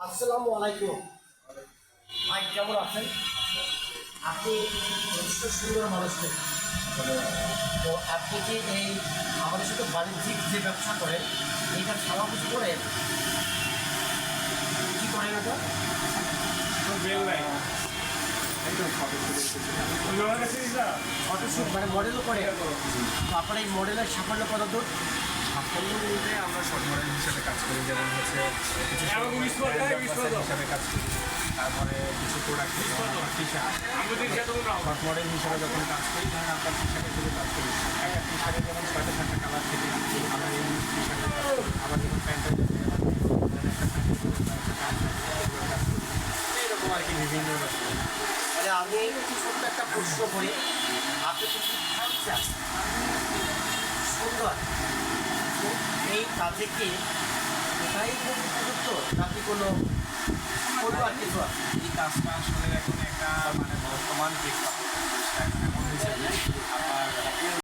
আসসালামু আলাইকুম। ভাই কেমন আছেন? আপনি যথেষ্ট সুন্দর মানুষ তো। আপনি যে এই আমাদের সাথে বাণিজ্যিক যে ব্যবসা করেন এইটা সারা কিছু করেন? কী করেন এটা? ফটোশ্যুট মানে মডেলও করে তো আপনার এই মডেলের সাফল্য কত দূর সাফল্য বলতে আমরা শর্ট মডেল হিসেবে কাজ করি যেমন হচ্ছে কিছু। হিসাবে কাজ করি তারপরে কিছু প্রোডাক্ট টি শার্ট মডেল হিসেবে যখন কাজ করি ধরেন আপনার টি শার্টের শুধু কাজ করি একটা টি শার্টে যেমন ছয়টা সাতটা কালার থেকে আমরা এই টি শার্টের কাজ আবার যখন প্যান্টের এরকম আর কি বিভিন্ন রকম মানে আমি ছোট্ট একটা প্রশ্ন করি আপনি কিন্তু সুন্দর এই কাজে কি খুব উপযুক্ত নাকি কোনো কোনো আর কিছু আছে? এই কাজটা আসলে এখন একটা মানে বর্তমান প্রেক্ষাপট